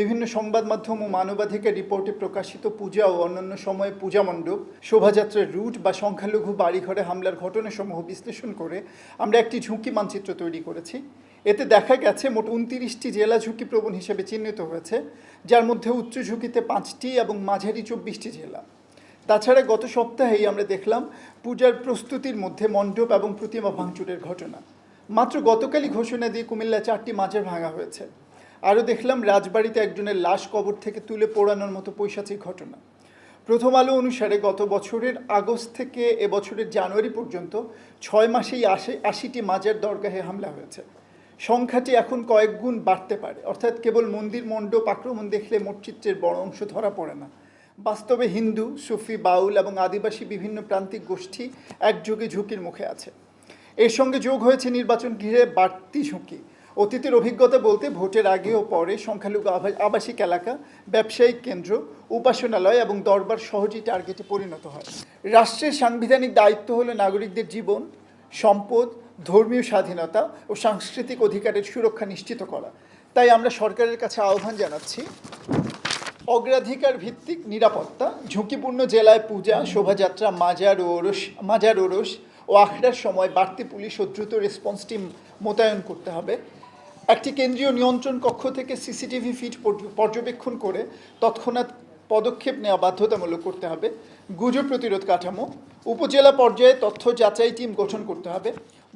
বিভিন্ন সংবাদ মাধ্যম ও মানবাধিকার রিপোর্টে প্রকাশিত পূজা ও অন্যান্য সময়ে পূজা মণ্ডপ, শোভাযাত্রার রুট বা সংখ্যালঘু বাড়িঘরে হামলার ঘটনাসমূহ বিশ্লেষণ করে আমরা একটি ঝুঁকি মানচিত্র তৈরি করেছি। এতে দেখা গেছে মোট উনতিরিশটি জেলা ঝুঁকিপ্রবণ হিসেবে চিহ্নিত হয়েছে, যার মধ্যে উচ্চ ঝুঁকিতে পাঁচটি এবং মাঝারি চব্বিশটি জেলা। তাছাড়া গত সপ্তাহেই আমরা দেখলাম পূজার প্রস্তুতির মধ্যে মণ্ডপ এবং প্রতিমা ভাঙচুরের ঘটনা। মাত্র গতকালই ঘোষণা দিয়ে কুমিল্লা চারটি মাজার ভাঙা হয়েছে। আরও দেখলাম, রাজবাড়িতে একজনের লাশ কবর থেকে তুলে পোড়ানোর মতো পৈশাচিক ঘটনা। প্রথম আলো অনুসারে গত বছরের আগস্ট থেকে এবছরের জানুয়ারি পর্যন্ত ছয় মাসেই আশি, আশিটি মাজার দরগাহে হামলা হয়েছে। সংখ্যাটি এখন কয়েক গুণ বাড়তে পারে। অর্থাৎ কেবল মন্দির মণ্ডপ আক্রমণ দেখলে মোট চিত্রের বড় অংশ ধরা পড়ে না। বাস্তবে হিন্দু, সুফি, বাউল এবং আদিবাসী বিভিন্ন প্রান্তিক গোষ্ঠী একযোগে ঝুঁকির মুখে আছে। এর সঙ্গে যোগ হয়েছে নির্বাচন ঘিরে বাড়তি ঝুঁকি। অতীতের অভিজ্ঞতা বলতে ভোটের আগে ও পরে সংখ্যালঘু আবা- আবাসিক এলাকা, ব্যবসায়িক কেন্দ্র, উপাসনালয় এবং দরবার সহজেই টার্গেটে পরিণত হয়। রাষ্ট্রের সাংবিধানিক দায়িত্ব হলো নাগরিকদের জীবন, সম্পদ, ধর্মীয় স্বাধীনতা ও সাংস্কৃতিক অধিকারের সুরক্ষা নিশ্চিত করা। তাই আমরা সরকারের কাছে আহ্বান জানাচ্ছি, অগ্রাধিকার ভিত্তিক নিরাপত্তা, ঝুঁকিপূর্ণ জেলায় পূজা, শোভাযাত্রা, মাজার ওরস মাজার ওরস ও আখড়ার সময় বাড়তি পুলিশ ও দ্রুত রেসপন্স টিম মোতায়েন করতে হবে। একটি কেন্দ্রীয় নিয়ন্ত্রণ কক্ষ থেকে সিসিটিভি ফিট পর্যবেক্ষণ করে তৎক্ষণাৎ পদক্ষেপ নেওয়া বাধ্যতামূলক করতে হবে। গুজব প্রতিরোধ কাঠামো, উপজেলা পর্যায়ে তথ্য যাচাই টিম গঠন করতে হবে।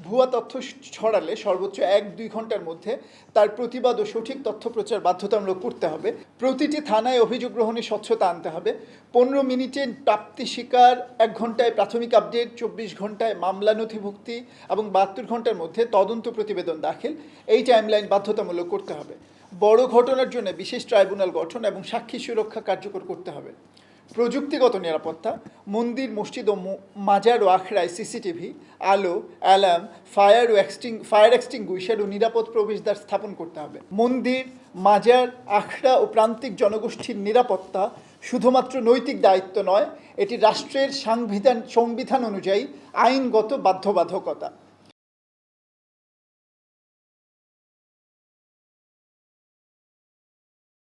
ভুয়া তথ্য ছড়ালে সর্বোচ্চ এক দুই ঘণ্টার মধ্যে তার প্রতিবাদ ও সঠিক তথ্য প্রচার বাধ্যতামূলক করতে হবে। প্রতিটি থানায় অভিযোগ গ্রহণে স্বচ্ছতা আনতে হবে। পনেরো মিনিটে প্রাপ্তি শিকার, এক ঘন্টায় প্রাথমিক আপডেট, চব্বিশ ঘন্টায় মামলা নথিভুক্তি এবং বাহাত্তর ঘণ্টার মধ্যে তদন্ত প্রতিবেদন দাখিল। এই টাইমলাইন বাধ্যতামূলক করতে হবে। বড় ঘটনার জন্য বিশেষ ট্রাইব্যুনাল গঠন এবং সাক্ষী সুরক্ষা কার্যকর করতে হবে। প্রযুক্তিগত নিরাপত্তা, মন্দির, মসজিদ ও মাজার ও আখড়ায় সিসিটিভি, আলো, অ্যালার্ম, ফায়ার ও এক্সটিং ফায়ার এক্সটিংগুইশার ও নিরাপদ প্রবেশদ্বার স্থাপন করতে হবে। মন্দির, মাজার, আখড়া ও প্রান্তিক জনগোষ্ঠীর নিরাপত্তা শুধুমাত্র নৈতিক দায়িত্ব নয়, এটি রাষ্ট্রের সাংবিধান সংবিধান অনুযায়ী আইনগত বাধ্যবাধকতা।